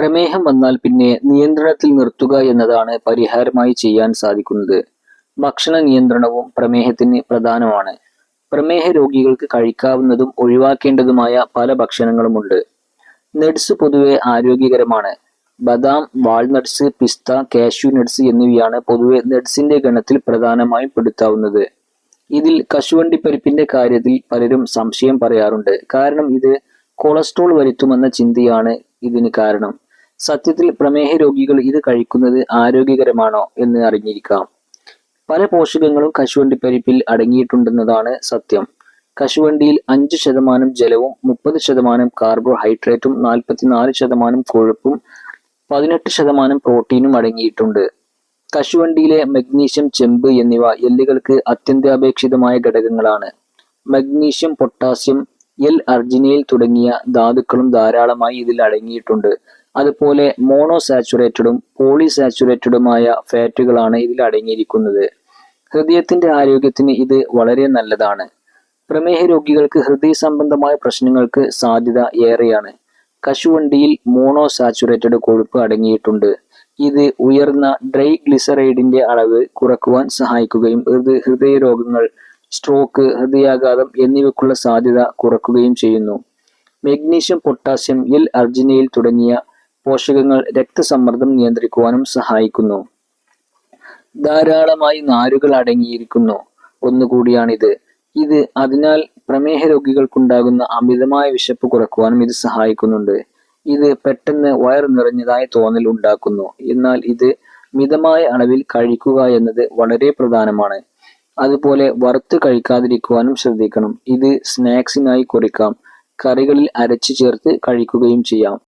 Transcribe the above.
പ്രമേഹം വന്നാൽ പിന്നെ നിയന്ത്രണത്തിൽ നിർത്തുക എന്നതാണ് പരിഹാരമായി ചെയ്യാൻ സാധിക്കുന്നത്. ഭക്ഷണ നിയന്ത്രണവും പ്രമേഹത്തിന് പ്രധാനമാണ്. പ്രമേഹ രോഗികൾക്ക് കഴിക്കാവുന്നതും ഒഴിവാക്കേണ്ടതുമായ പല ഭക്ഷണങ്ങളുമുണ്ട്. നട്സ് പൊതുവെ ആരോഗ്യകരമാണ്. ബദാം വാൾനട്സ് പിസ്ത കാഷ്യൂ നട്സ് എന്നിവയാണ് പൊതുവെ നട്സിന്റെ ഗണത്തിൽ പ്രധാനമായും പെടുത്താവുന്നത്. ഇതിൽ കശുവണ്ടിപ്പരിപ്പിന്റെ കാര്യത്തിൽ പലരും സംശയം പറയാറുണ്ട്. കാരണം ഇത് കൊളസ്ട്രോൾ വരുത്തുമെന്ന ചിന്തയാണ് ഇതിന് കാരണം. സത്യത്തിൽ പ്രമേഹ രോഗികൾ ഇത് കഴിക്കുന്നത് ആരോഗ്യകരമാണോ എന്ന് അറിഞ്ഞിരിക്കാം. പല പോഷകങ്ങളും കശുവണ്ടിപ്പരിപ്പിൽ അടങ്ങിയിട്ടുണ്ടെന്നതാണ് സത്യം. കശുവണ്ടിയിൽ അഞ്ച് ശതമാനം ജലവും മുപ്പത് ശതമാനം കാർബോഹൈഡ്രേറ്റും നാൽപ്പത്തിനാല് ശതമാനം കൊഴുപ്പും പതിനെട്ട് ശതമാനം പ്രോട്ടീനും അടങ്ങിയിട്ടുണ്ട്. കശുവണ്ടിയിലെ മഗ്നീഷ്യം ചെമ്പ് എന്നിവ എല്ലുകൾക്ക് അത്യന്താപേക്ഷിതമായ ഘടകങ്ങളാണ്. മഗ്നീഷ്യം പൊട്ടാസ്യം എൽ അർജിനയിൽ തുടങ്ങിയ ധാതുക്കളും ധാരാളമായി ഇതിൽ അടങ്ങിയിട്ടുണ്ട്. അതുപോലെ മോണോസാച്ചുറേറ്റഡും പോളിസാച്ചുറേറ്റഡുമായ ഫാറ്റുകളാണ് ഇതിൽ അടങ്ങിയിരിക്കുന്നത്. ഹൃദയത്തിന്റെ ആരോഗ്യത്തിന് ഇത് വളരെ നല്ലതാണ്. പ്രമേഹ രോഗികൾക്ക് ഹൃദയ സംബന്ധമായ പ്രശ്നങ്ങൾക്ക് സാധ്യത ഏറെയാണ്. കശുവണ്ടിയിൽ മോണോസാച്ചുറേറ്റഡ് കൊഴുപ്പ് അടങ്ങിയിട്ടുണ്ട്. ഇത് ഉയർന്ന ഡ്രൈ ഗ്ലിസറൈഡിന്റെ അളവ് കുറക്കുവാൻ സഹായിക്കുകയും ഹൃദയ രോഗങ്ങൾ സ്ട്രോക്ക് ഹൃദയാഘാതം എന്നിവയ്ക്കുള്ള സാധ്യത കുറക്കുകയും ചെയ്യുന്നു. മെഗ്നീഷ്യം പൊട്ടാസ്യം എൽ അർജിനയിൽ തുടങ്ങിയ പോഷകങ്ങൾ രക്തസമ്മർദ്ദം നിയന്ത്രിക്കുവാനും സഹായിക്കുന്നു. ധാരാളമായി നാരുകൾ അടങ്ങിയിരിക്കുന്നു. ഒന്നുകൂടിയാണിത്. ഇത് അതിനാൽ പ്രമേഹ രോഗികൾക്കുണ്ടാകുന്ന അമിതമായ വിശപ്പ് കുറക്കുവാനും ഇത് സഹായിക്കുന്നുണ്ട്. ഇത് പെട്ടെന്ന് വയർ നിറഞ്ഞതായ തോന്നൽ ഉണ്ടാക്കുന്നു. എന്നാൽ ഇത് മിതമായ അളവിൽ കഴിക്കുക എന്നത് വളരെ പ്രധാനമാണ്. അതുപോലെ വറുത്ത് കഴിക്കാതിരിക്കുവാനും ശ്രദ്ധിക്കണം. ഇത് സ്നാക്സിനായി കുറിക്കാം. കറികളിൽ അരച്ചു ചേർത്ത് കഴിക്കുകയും ചെയ്യാം.